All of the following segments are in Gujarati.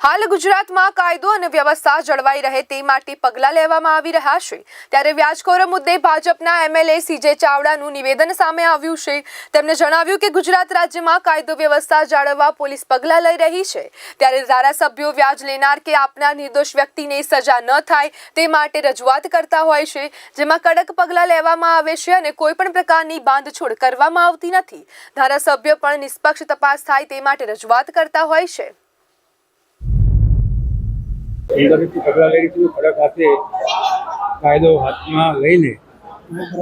હાલ ગુજરાતમાં કાયદો અને વ્યવસ્થા જળવાઈ રહે તે માટે પગલાં લેવામાં આવી રહ્યા છે. ત્યારે વ્યાજખોરો મુદ્દે ભાજપના એમએલએ સીજે ચાવડાનું નિવેદન સામે આવ્યું છે. તેમણે જણાવ્યું કે ગુજરાત રાજ્યમાં કાયદો વ્યવસ્થા જાળવવા પોલીસ પગલાં લઈ રહી છે. ત્યારે ધારાસભ્યો વ્યાજ લેનાર કે આપનાર નિર્દોષ વ્યક્તિને સજા ન થાય તે માટે રજૂઆત કરતા હોય છે, જેમાં કડક પગલાં લેવામાં આવે છે અને કોઈપણ પ્રકારની બાંધછોડ કરવામાં આવતી નથી. ધારાસભ્યો પણ નિષ્પક્ષ તપાસ થાય તે માટે રજૂઆત કરતા હોય છે. અંદરથી પગલાં લઈ છું કડક હાથે કાયદો હાથમાં લઈને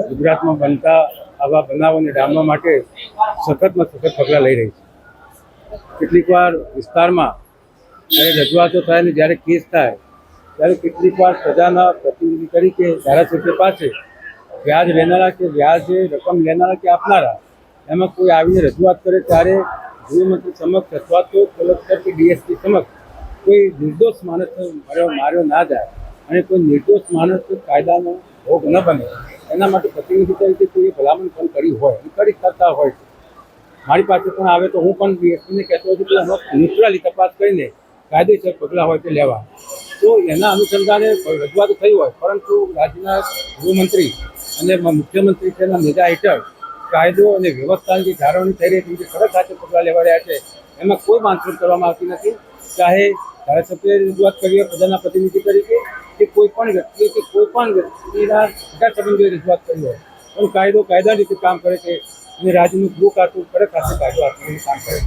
ગુજરાતમાં બનતા આવા બનાવોને ડામવા માટે સખતમાં સખત પગલાં લઈ રહી છે. કેટલીક વાર વિસ્તારમાં જ્યારે રજૂઆતો થાય ને જ્યારે કેસ થાય, ત્યારે કેટલીક વાર પ્રજાના પ્રતિનિધિ તરીકે ધારાસભ્ય પાસે વ્યાજ લેનારા કે વ્યાજ રકમ લેનારા કે આપનારા, એમાં કોઈ આવીને રજૂઆત કરે ત્યારે ગૃહમંત્રી સમક્ષ અથવા તો કલેક્ટર કે ડીએસપી સમક્ષ કોઈ નિર્દોષ માણસ માર્યો માર્યો ના જાય અને કોઈ નિર્દોષ માણસ કાયદાનો ભોગ ન બને, એના માટે પ્રતિનિધિ તરીકે કોઈ ભલામણ પણ કરી હોય અને કરી કરતા હોય છે. મારી પાસે પણ આવે તો હું પણ ડીએસપીને કહેતો હતો કે અમુક ન્યુટ્રલી તપાસ કરીને કાયદેસર પગલાં હોય તે લેવા. તો એના અનુસંધાને રજૂઆત થઈ હોય, પરંતુ રાજ્યના ગૃહમંત્રી અને મુખ્યમંત્રી છે નેતા હેઠળ કાયદો અને વ્યવસ્થાની જે જાળવણી થઈ રહી છે જે કડક સાથે પગલાં લેવા રહ્યા છે. એમાં કોઈ બાંધછોડ કરવામાં આવતી નથી. ચાહે ધારાસભ્યએ રજૂઆત કરી હોય પ્રજાના પ્રતિનિધિ તરીકે કે કોઈ પણ વ્યક્તિએ કે કોઈ પણ વ્યક્તિના ધારાસભ્યોએ રજૂઆત કરી હોય. પણ કાયદો કાયદા રીતે કામ કરે છે અને રાજ્યનું ગૃહ ખાતું કડક હાથે કાયદો આપીને કામ કરે છે.